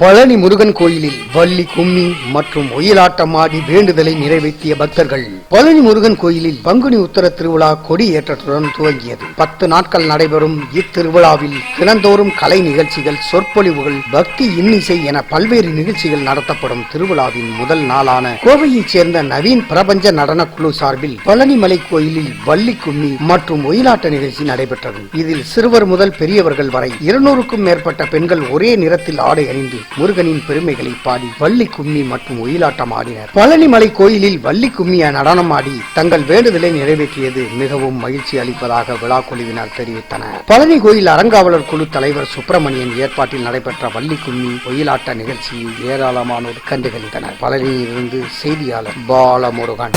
பழனி முருகன் கோயிலில் வள்ளி கும்மி மற்றும் ஒயிலாட்டமாடி வேண்டுதலை நிறைவேற்றிய பக்தர்கள். பழனி முருகன் கோயிலில் பங்குனி உத்தர திருவிழா கொடியேற்றத்துடன் துவங்கியது. பத்து நாட்கள் நடைபெறும் இத்திருவிழாவில் தினந்தோறும் கலை நிகழ்ச்சிகள் சொற்பொழிவுகள் பக்தி இன்னிசை என பல்வேறு நிகழ்ச்சிகள் நடத்தப்படும் திருவிழாவின் முதல் நாளான கோவையைச் சேர்ந்த நவீன் பிரபஞ்ச நடனக் குழு சார்பில் பழனிமலை கோயிலில் வள்ளி கும்மி மற்றும் ஒயிலாட்ட நிகழ்ச்சி நடைபெற்றது. இதில் சிறுவர் முதல் பெரியவர்கள் வரை இருநூறுக்கும் மேற்பட்ட பெண்கள் ஒரே நிறத்தில் ஆடை அணிந்து முருகனின் பெருமைகளை பாடி வள்ளி கும்மி மற்றும் ஒயிலாட்டம் ஆடினர். பழனிமலை கோயிலில் வள்ளி கும்மிய நடனம் ஆடி தங்கள் வேண்டுதலை நிறைவேற்றியது மிகவும் மகிழ்ச்சி அளிப்பதாக விழா குழுவினர் தெரிவித்தனர். பழனி கோயில் அறங்காவலர் குழு தலைவர் சுப்பிரமணியன் ஏற்பாட்டில் நடைபெற்ற வள்ளி கும்மி ஒயிலாட்ட நிகழ்ச்சியை ஏராளமானோர் கண்டுகளித்தனர். பழனியிலிருந்து செய்தியாளர் பாலமுருகன்.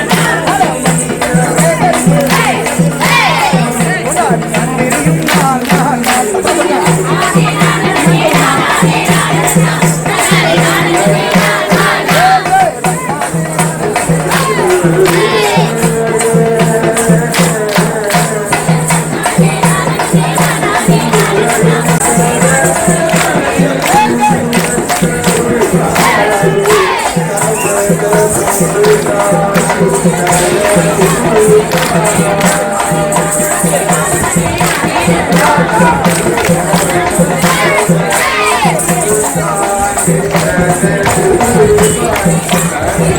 Thank you.